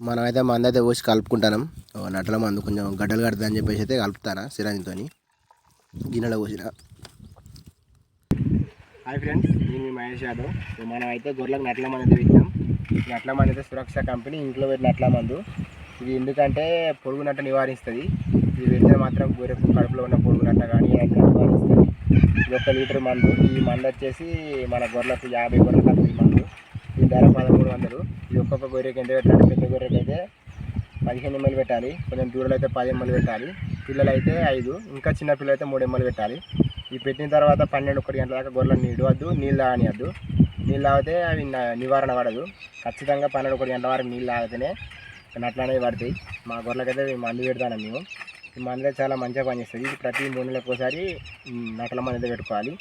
మనం అయితే మందు అయితే పోసి కలుపుకుంటాం ఓ నట్టల మందు కొంచెం గడ్డలు కడతా అని చెప్పేసి అయితే కలుపుతానా సిరాజుతో గిన్నెలో పోసిన. హాయ్ ఫ్రెండ్స్ నేను మీ మహేష్ యాదవ్. సో మనం అయితే గొర్రెలకు నట్ల మందు అయితే పెట్టినాం. ఈ నట్ల మందు అయితే సురక్ష కంపెనీ ఇంట్లో పెట్టిన నట్ల మందు. ఇది ఎందుకంటే పొడుగు నట్ట నివారిస్తుంది. ఇది పెడితే మాత్రం గొర్రెకు కడుపులో ఉన్న పొడుగు నట్ట కానీ నివారిస్తుంది. ఇది ఒక లీటర్ మందు. ఈ మందు వచ్చేసి మన గొర్రెలకు యాభై గొర్రెలకు వస్తుంది ఈ మందు. ధర పదమూడు వందలు. ఇది ఒక్కొక్క గొర్రెకి ఎంత పెట్టాలి? పెద్ద గొర్రెకి అయితే పదిహేను ఎంఎల్ పెట్టాలి. కొంచెం దూడలు అయితే పది ఎంఎల్ పెట్టాలి. పిల్లలు అయితే ఐదు. ఇంకా చిన్న పిల్లలు అయితే మూడు ఎంఎల్ పెట్టాలి. ఈ పెట్టిన తర్వాత పన్నెండు ఒకటి గంటల దాకా గొర్రెలు నీడవద్దు నీళ్ళు తాగనియద్దు. నీళ్ళు తాగితే అవి నివారణ పడదు. ఖచ్చితంగా పన్నెండు ఒకటి గంటల వరకు నీళ్ళు తాగితేనే నట్లనేవి పడతాయి. మా గొర్రెలకైతే మందు పెడతాను మేము. ఈ మందు అయితే చాలా మంచిగా పనిచేస్తుంది. ఇది ప్రతి మూడు నెలలకు ఒకసారి నట్ల మందు అయితే పెట్టుకోవాలి.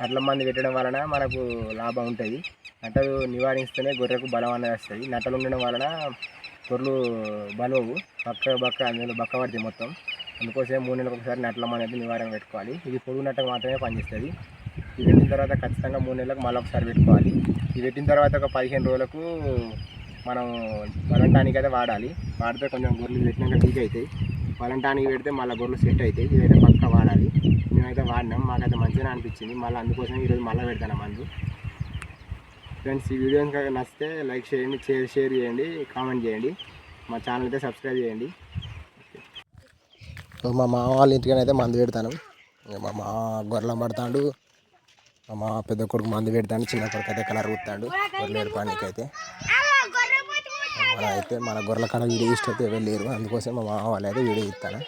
నట్ల మందు పెట్టడం వలన మనకు లాభం ఉంటుంది. నట్టలు నివారిస్తేనే గొర్రెకు బలం అనేది వస్తుంది. నట్టలు ఉండడం వలన గొర్రెలు బలవు బక్క బక్క అందులో బక్క పడతాయి మొత్తం. అందుకోసం మూడు నెలలకు ఒకసారి నట్ల అనేది నివారణ పెట్టుకోవాలి. ఇది పొడుగు నట్టకు మాత్రమే పనిచేస్తుంది. ఇది పెట్టిన తర్వాత ఖచ్చితంగా మూడు నెలలకు మళ్ళీ ఒకసారి పెట్టుకోవాలి. ఇది పెట్టిన తర్వాత ఒక పదిహేను రోజులకు మనం వలంటానికి అయితే వాడాలి. వాడితే కొంచెం గొర్రెలు పెట్టినాక వీక్ అవుతాయి. వలంటానికి పెడితే మళ్ళీ గొర్రెలు సెట్ అవుతాయి. ఇదైతే పక్క వాడాలి. మేమైతే వాడినాం. మాకైతే మంచిగా అనిపించింది. మళ్ళీ అందుకోసం ఈరోజు మళ్ళీ పెడతాను మందు. ఫ్రెండ్స్ ఈ వీడియో కనుక నచ్చితే లైక్ చేయండి షేర్ షేర్ చేయండి కామెంట్ చేయండి. మా ఛానల్ అయితే సబ్స్క్రైబ్ చేయండి. మా మామ వాళ్ళ ఇంటికైనా అయితే మందు పెడతాను. మా మామ గొర్రెలం పడతాడు. మా మామ పెద్ద కొడుకు మందు పెడతాడు. చిన్న కొడుకు అయితే కలర్ కుత్తాడు గొర్రెలు ఏడుపానికి అయితే మన అయితే మన గొర్రెల కాడ వీడియో ఇష్ట అయితే వెళ్ళారు అందుకోసం మా మామ వాళ్ళు అయితే వీడియో ఇస్తాను.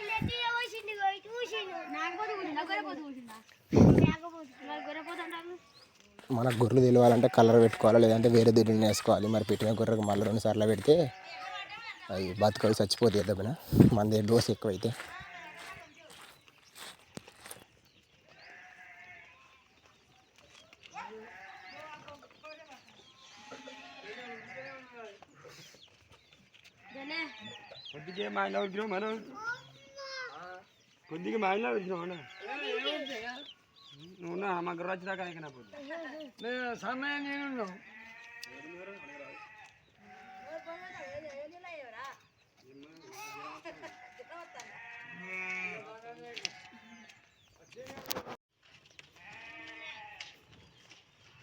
మనకు గొర్రెలు తెలియాలంటే కలర్ పెట్టుకోవాలి లేదంటే వేరే దుడ్డుని వేసుకోవాలి. మరి పెట్టిన గొర్రెకు మళ్ళీ రెండు సార్లు పెడితే అవి బతుకవి చచ్చిపోతాయి దెబ్బన. మన డోస్ ఎక్కువైతే. కొద్దిగా మా ఇంట్లో వచ్చినాం మనం కొద్దిగా మా ఇంట్లో వచ్చినాం అన్న. ఉన్నా మా గుర్ర దాకా ఇంకా సమయం నేను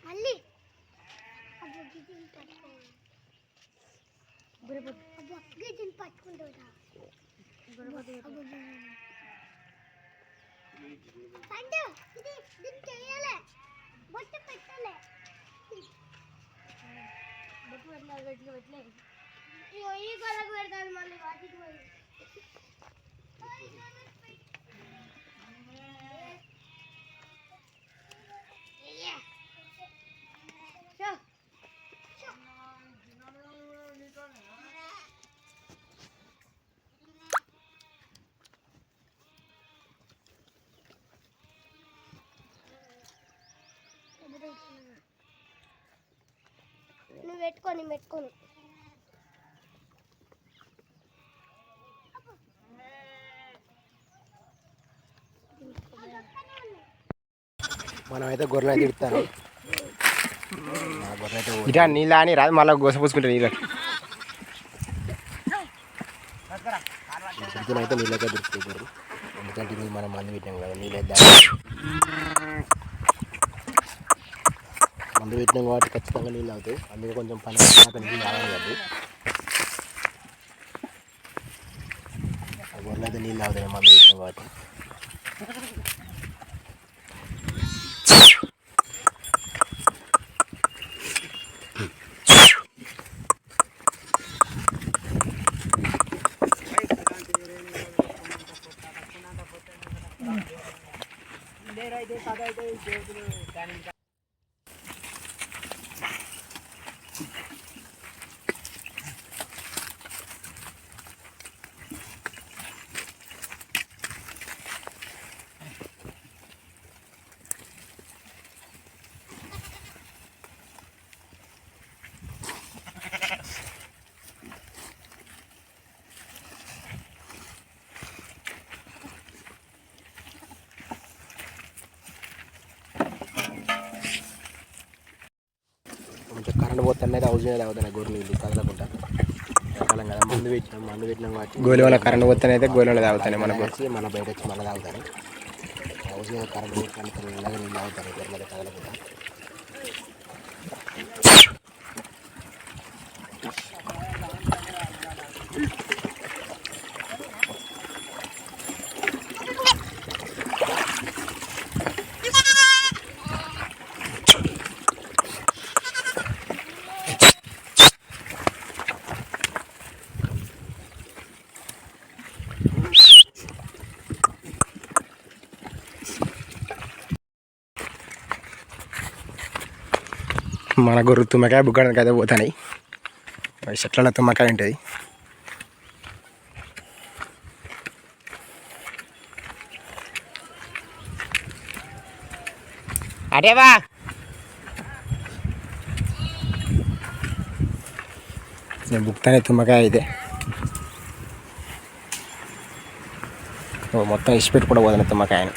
మళ్ళీ. పట్టుకుంటా పండు ఇది దీన్ని చేయాలి. బొట్టు పెట్టాలి. బొట్టు పెట్టలే పెట్టలే ఇగో ఈ కళ్ళకు పెడతాను మళ్ళీ వాటికి పోయి. నువ్వు పెట్టుకొని. మనం అయితే గొర్రెలు అయితే ఇడతాను ఇట్లా నీళ్ళు అని రాదు మళ్ళీ గోసపూసుకుంటే నీళ్ళు. అయితే నీళ్ళకే దొరుకుతాయి ఎందుకంటే మనం మందు పెట్టాం కదా నీళ్ళు మందు పెట్టినాం కాబట్టి ఖచ్చితంగా నీళ్ళు అవుతాయి అందుకే కొంచెం పని అయినాక నీళ్ళు తాగాలి గొర్రెలు అయితే నీళ్ళు అవుతాయి మందు పెట్టినాం కాబట్టి. ఇదే రైతే సదా అయితే హౌస్ మీద అవుతాయి గొర్రెలు ఇల్లు కదలకుండా. ఎండాకాలం కదా మందు పెట్టినాం మందు పెట్టినాం కాబట్టి. గోలి వల్ల కరెంట్ పోతానైతే గోలి వల్ల తాగుతాయి మనకు. వచ్చి మళ్ళీ బయట వచ్చి మళ్ళీ తాగుతారు. హౌస్ కరెంట్ పోతాను నీళ్ళు తాగుతారు గొర్రెలకు తగలకుండా మన గొర్రె తుమ్మకాయ బుగ్గడానికి అయితే పోతాయి చెట్లలో తుమ్మకాయ ఉంటుంది. అటేవా నేను బుక్తానే తుమ్మకాయ అయితే. మొత్తం ఇసి పెట్టి కూడా పోతాను తుమ్మకాయని.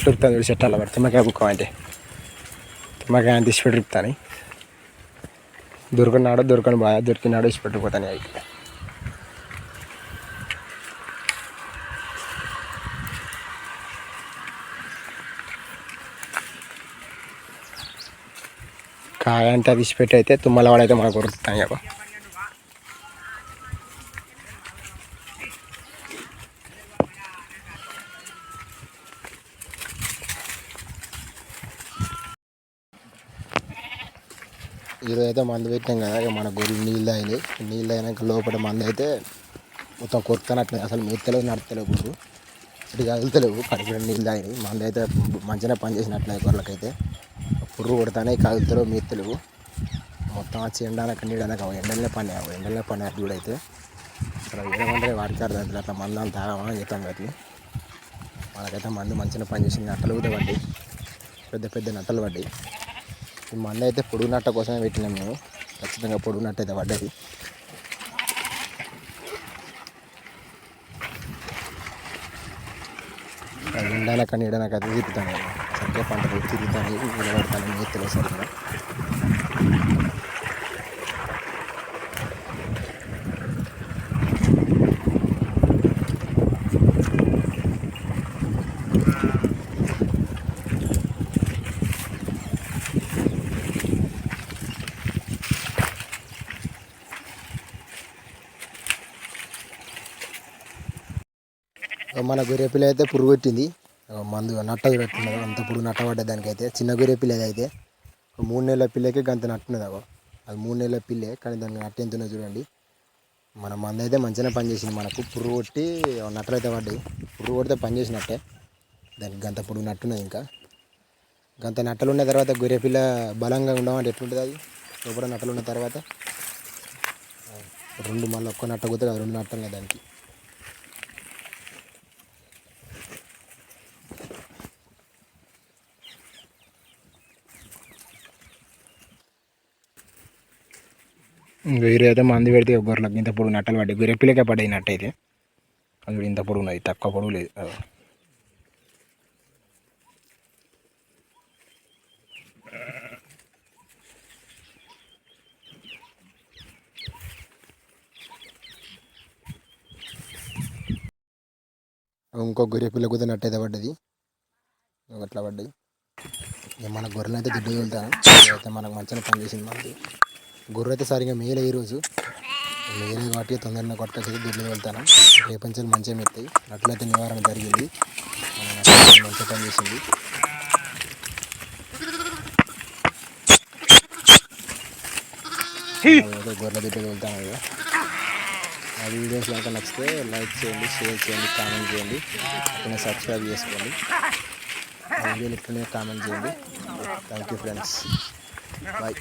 ఎట్లా ఉరుకుతాను చూడు చెట్టాల పడి తుమ్మకాయ బుక్కం అంటే తుమ్మకాయ అని తీసి పెట్టుకుతాను దొరికినాడు దొరకని బాగా దొరికినాడో ఇసి పెట్టుకుపోతాను అవి. కాయ అంతా తీసి పెట్టి అయితే తుమ్మల వాడైతే మనకు ఉరుకుతాను కదా ఈరోజు అయితే మందు పెట్టాం కదా ఇక మన గొర్రెలు నీళ్ళు అయినాయి నీళ్ళు అయినాక లోపల మందు అయితే మొత్తం కొరుకుతానట్లే అసలు మెత్తలేవు నడతలేవు గొర్రెలు ఇటు కదులుతలేవు కడుపులో నీళ్ళు తాగినాయి మందు అయితే మంచిగా పనిచేసినట్లే గొర్రెలకైతే. పుర్రు కొడతానే కదులుతలేవు మెత్తలేవు. మొత్తం వచ్చి ఎండాలక నీడనక ఎండలనే పని ఎండలనే పని అటు కూడా అయితే అసలు ఏమంటే వాడికి అర్థం అట్లా మందు అంత తాగమని చెప్తాం కదా మనకైతే మందు మంచిగా పనిచేసింది. నట్టలు కూడా పడ్డాయి. పెద్ద పెద్ద నట్టలు పడ్డాయి. మందు అయితే పొడుగు నట్ట కోసమే పెట్టినాం మేము. ఖచ్చితంగా పొడుగు నట్ట అయితే పడ్డది. ఎండాలక నీడనక అయితే తిరుగుతాను. సరిగ్గా పంటలు తిరుగుతాను నిలబడతాను నీతులు సరిగ్గా. మన గొర్రెపిల్ల అయితే పురుగు పెట్టింది. మందు నట్ట పెట్టినది అంత పురుగు నట్ట పడ్డ దానికైతే. చిన్న గొర్రెపిల్ల అయితే. మూడు నెలల పిల్లకి గంత నట్టున్నది అగో అది మూడు నెలల పిల్లే కానీ దానికి నట్ట ఎంత చూడండి. మన మందు అయితే మంచిగానే పనిచేసింది మనకు. పురుగు కొట్టి నట్టలు అయితే పడ్డాయి. పురుగు కొడితే పనిచేసినట్టే దానికి గంత పురుగు నట్టున్నది ఇంకా. గంత నట్టలు ఉన్న తర్వాత గొర్రెపిల్ల బలంగా ఉండమంటే ఎట్లుంటుంది అది? లోపల నట్టలు ఉన్న తర్వాత. రెండు మళ్ళీ ఒక్క నట్ట కొద్దిగా రెండు నట్టలు దానికి. వేరే అయితే మంది పెడితే గొర్రెలకు ఇంత పొడుగు నట్టలు పడ్డాయి. గొర్రె పిల్లకే పడ్డాయి అది కూడా ఇంత పొడుగు ఉన్నది తక్కువ పొడుగు లేదు. ఇంకో గొర్రె పిల్ల కూడా నట్టయితే పడ్డది. అట్లా పడ్డది. మన గొర్రెలు అయితే దిడ్డు వెళ్తాను అయితే మనకు మంచిగా పనిచేసింది మనకి గొర్రె అయితే సరిగా మేలే ఈరోజు. మేలే కాబట్టి తొందరగా కొట్టుకొచ్చి దిడ్లు వెళ్తాను. రేపంచాలు మంచిగా మెత్తాయి. అట్లయితే నివారణ జరిగింది. మంచిగా పనిచేసింది అదైతే గొర్రెల దిడ్డు వెళ్తాను కదా ఆ వీడియోస్ కనుక నచ్చితే లైక్ చేయండి షేర్ చేయండి కామెంట్ చేయండి. అట్లనే సబ్స్క్రైబ్ చేసుకోండి. ఆ వీడియోలు ఇట్లనే కామెంట్ చేయండి. Thank you friends bye